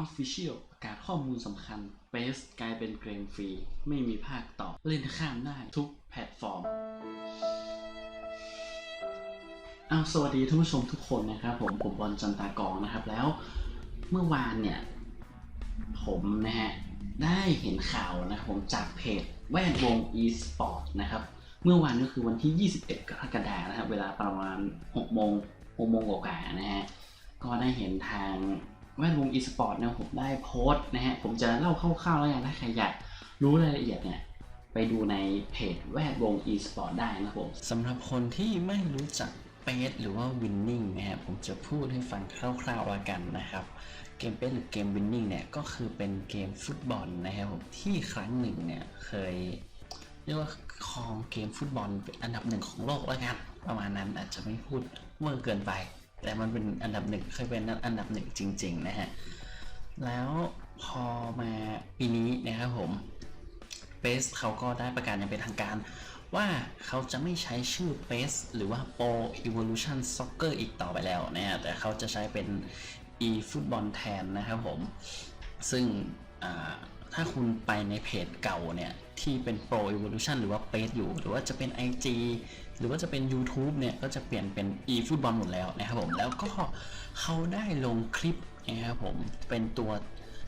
Official ประกาศข้อมูลสำคัญ b a s กลายเป็นเกมฟรี ไม่มีภาคต่อ เล่นข้ามได้ทุกแพลตฟอร์มเอาสวัสดีท่านผู้ชมทุกคนนะครับผมผมบอลจันตากองนะครับแล้วเมื่อวานเนี่ย ผมนะฮะได้เห็นข่าวนะครับผมจากเพจแวดวง e-sport นะครับเมื่อวานก็คือวันที่ 21 กรกฎาคมนะครับเวลาประมาณ6โมง6โมงกว่าๆนะฮะก็ได้เห็นทาง แวดวง e-sport นะผมได้โพสต์นะฮะ ผมจะเล่าคร่าวๆแล้วกันถ้าใครอยากรู้รายละเอียดเนี่ยไปดูในเพจแวดวง e-sport ได้นะครับผมสำหรับคนที่ไม่รู้จักเปสหรือว่า winning นะครับผมจะพูดให้ฟังคร่าวๆแล้วกันนะครับเกมเปสหรือเกม winning เนี่ยก็คือเป็นเกมฟุตบอลนะครับผมที่ครั้งหนึ่งเนี่ยเคยเรียกว่าครองเกมฟุตบอลเป็นอันดับหนึ่งของโลกแล้วกันประมาณนั้นอาจจะไม่พูดเมื่อเกินไป แต่มันเป็นอันดับหนึ่งเคยเป็นอันดับหนึ่งจริง ๆ นะฮะ แล้วพอมาปีนี้นะครับผมเ a สเขาก็ได้ประกาศอย่างเป็นทางการว่าเขาจะไม่ใช้ชื่อ p a c e หรือว่า Pro Evolution Soccer อีกต่อไปแล้วนะฮะแต่เขาจะใช้เป็น eFootball แทนนะครับผม ซึ่งอ ถ้าคุณไปในเพจเก่าเนี่ยที่เป็น Pro Evolution หรือว่า p a c e อยู่ หรือว่าจะเป็น IG หรือว่าจะเป็น YouTube เนี่ยก็จะเปลี่ยนเป็น eFootball หมดแล้วนะครับผมแล้วก็เขาได้ลงคลิปนะครับผมเป็นตัว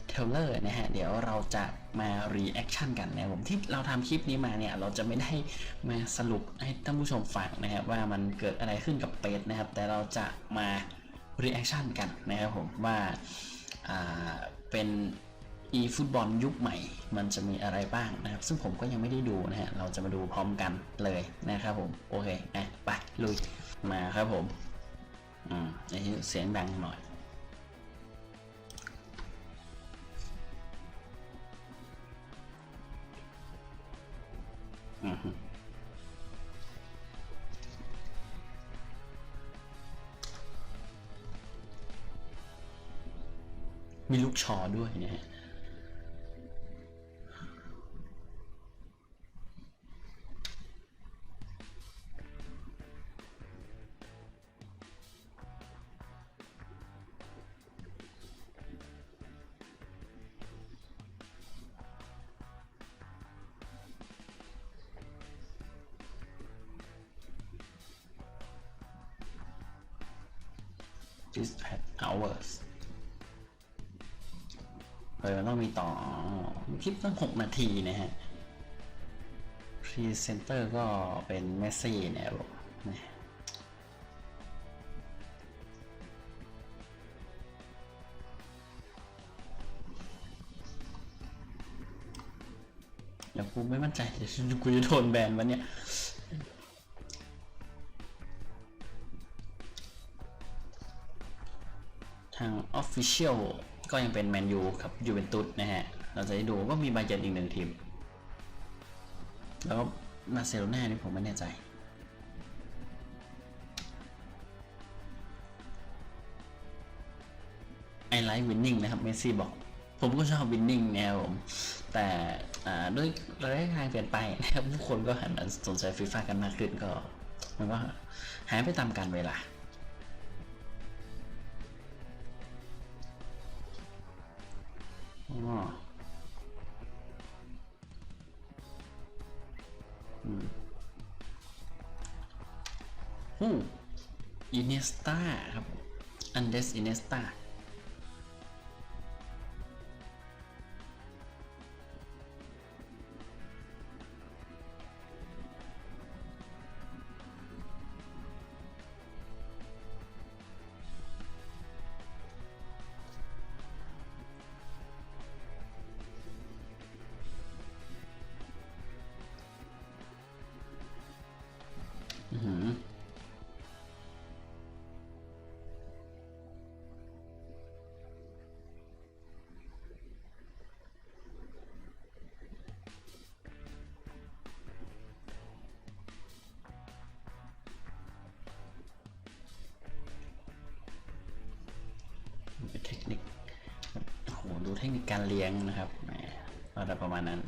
เทเลอร์นะฮะเดี๋ยวเราจะมารีแอคชั่นกันนะครับผมที่เราทำคลิปนี้มาเนี่ยเราจะไม่ได้มาสรุปให้ท่านผู้ชมฟังนะครับว่ามันเกิดอะไรขึ้นกับเปสนะครับ แต่เราจะมารีแอคชั่นกันนะครับผมว่าเป็น e ฟุตบอลยุคใหม่ มันจะมีอะไรบ้างนะครับ ซึ่งผมก็ยังไม่ได้ดูนะฮะ เราจะมาดูพร้อมกันเลยนะครับผม โอเคนะไปลุย มาครับผม อืมไอ้เสียงดังหน่อยอือมีลูกชอด้วยนะฮะ this at hours เออต้องมีต่อคลิปตั้ง 6 นาทีนะฮะพรีเซนเตอร์ก็เป็นเมสซี่เนี่ยบอกนะเดี๋ยวกูไม่มั่นใจเดี๋ยวกูจะโดนแบนวันเนี้ย ทาง Official ก็ยังเป็นแมนยูกับยูเวนตุสนะฮะ เราจะได้ดูว่ามีบาเยร์นอีกหนึ่งทีม แล้วก็บาร์เซโลนานี่ผมไม่แน่ใจไอไลท์วินนิ่งนะครับเมสซี่บอก ผมก็ชอบวินนิ่งแนวผม แต่ด้วยระยะทางเปลี่ยนไปนะครับทุกคนก็หันมาสนใจฟีฟ่ากันมากขึ้นก็มันก็หายไปตามกาลเวลา ฮู้อินเนสตาครับอันเดสอินเนสตา คนิคการเลี้ยงนะครับอะไรประมาณนั้น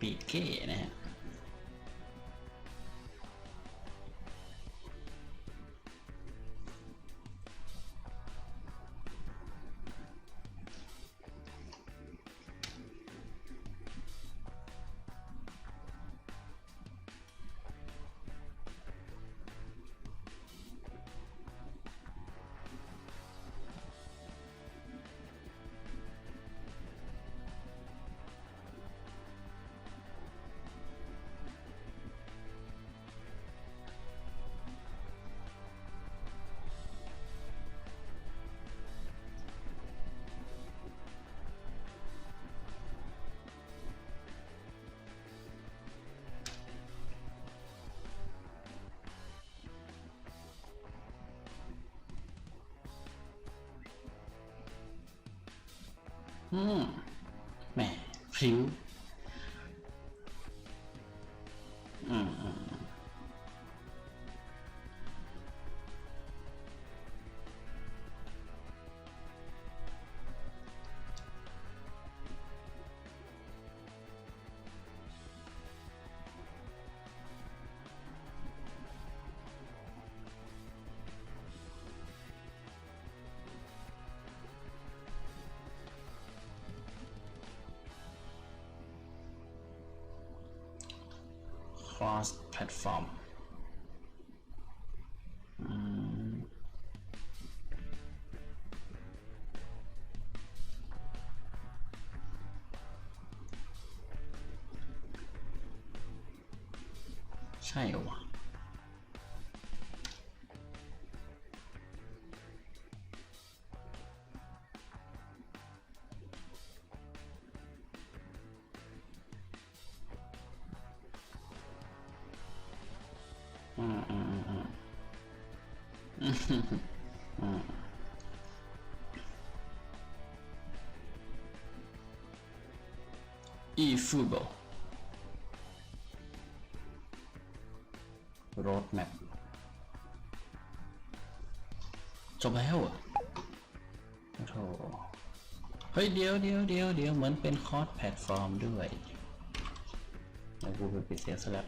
ปีเก้นะฮะ อืมแหมพริ้วอืมอืม อืมคร อืมอืมอืมอืมอืมอีฟูโบโรดแมปจบแล้วเหรอโอ้โธ่เฮ้ยเดี๋ยวเดี๋ยวเดี๋ยวเดี๋ยวเหมือนเป็นคอร์สแพลตฟอร์มด้วยแล้วกูไปปิดเสียงซะแล้ว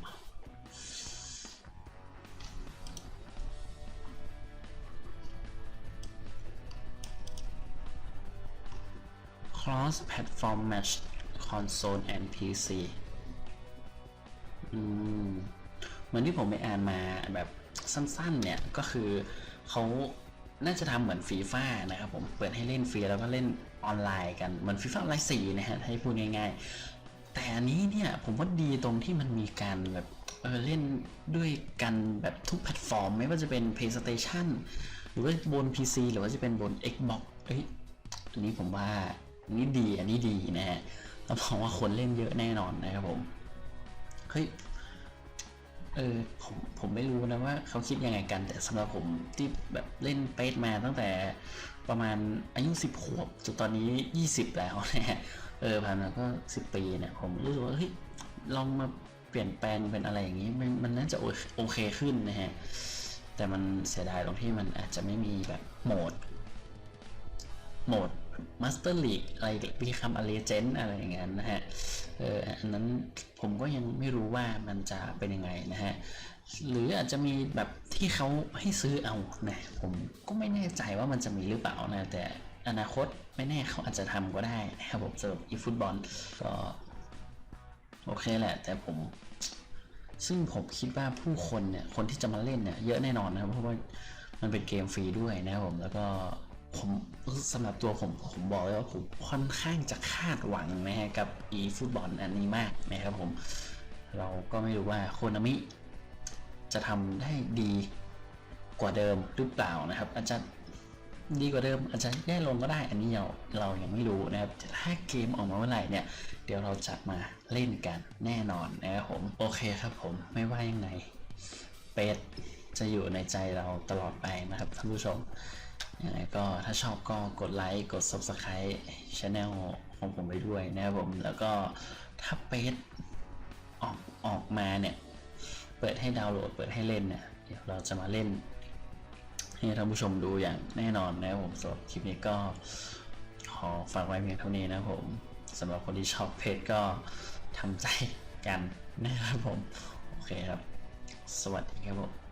cross platform match console and PC อืมเหมือนที่ผมไปอ่านมาแบบสั้นๆ เนี่ยก็คือเขาน่าจะทำเหมือนฟีฟ่านะครับผมเปิดให้เล่นฟรีแล้วก็เล่นออนไลน์กัน เหมือนฟีฟ่าออนไลน์สี่นะฮะให้พูดง่ายๆ แต่อันนี้เนี่ยผมว่าดีตรงที่มันมีการแบบเออเล่นด้วยกันแบบทุกแพลตฟอร์ม ไม่ว่าจะเป็น PlayStation หรือว่าบน PC หรือว่าจะเป็นบน Xbox เอ้ยอันนี้ผมว่า นนี้ดีอันนี้ดีนะฮะรับรองว่าคนเล่นเยอะแน่นอนนะครับผม เฮ้ย เออผมผมไม่รู้นะว่าเขาคิดยังไงกัน แต่สำหรับผมที่แบบเล่นเปสมาตั้งแต่ประมาณอายุสิบขวบจนตอนนี้ยี่สิบแล้วนะฮะ เออผ่านมาก็สิบปีเนี่ย ผมรู้สึกว่าเฮ้ยลองมาเปลี่ยนแปลงเป็นอะไรอย่างนี้ มันมันน่าจะโอเคขึ้นนะฮะ แต่มันเสียดายตรงที่มันอาจจะไม่มีแบบโหมดโหมด มาสเตอร์ลีกอะไรบีคัมอเลเจนอะไรอย่างเงี้ยนะฮะเอออันนั้นผมก็ยังไม่รู้ว่ามันจะเป็นยังไงนะฮะหรืออาจจะมีแบบที่เขาให้ซื้อเอานะผมก็ไม่แน่ใจว่ามันจะมีหรือเปล่านะแต่อนาคตไม่แน่เขาอาจจะทำก็ได้นะครับผมสำหรับอีฟุตบอลก็โอเคแหละ แต่ผม ซึ่งผมคิดว่าผู้คนเนี่ยคนที่จะมาเล่นเนี่ยเยอะแน่นอนนะครับเพราะว่ามันเป็นเกมฟรีด้วยนะครับผมแล้วก็ ผมสำหรับตัวผมผมบอกเลยว่าผมค่อนข้างจะคาดหวังนะฮะกับ e ฟุตบอลอันนี้มากนะครับผม เราก็ไม่รู้ว่าโคนามิจะทำได้ดีกว่าเดิมหรือเปล่านะครับ อาจจะดีกว่าเดิมอาจจะแย่ลงก็ได้ อันนี้เราเรายังไม่รู้นะครับถ้าเกมออกมาเมื่อไหร่เนี่ย เดี๋ยวเราจะมาเล่นกันแน่นอนนะครับผมโอเคครับผมไม่ว่ายังไงเป็ดจะอยู่ในใจเราตลอดไปนะครับท่านผู้ชม ยังไงก็ถ้าชอบก็กดไลค์กด Subscribe Channel ของผมไปด้วยนะครับผม แล้วก็ถ้าเป็ดออกออกมาเนี่ย เปิดให้ดาวน์โหลดเปิดให้เล่นเนี่ยเดี๋ยวเราจะมาเล่น ให้ท่านผู้ชมดูอย่างแน่นอนนะครับผมสำหรับคลิปนี้ก็ขอฝากไว้เพียงเท่านี้นะครับผมสำหรับคนที่ชอบเพจก็ทำใจกันนะครับผม โอเคครับ สวัสดีครับผม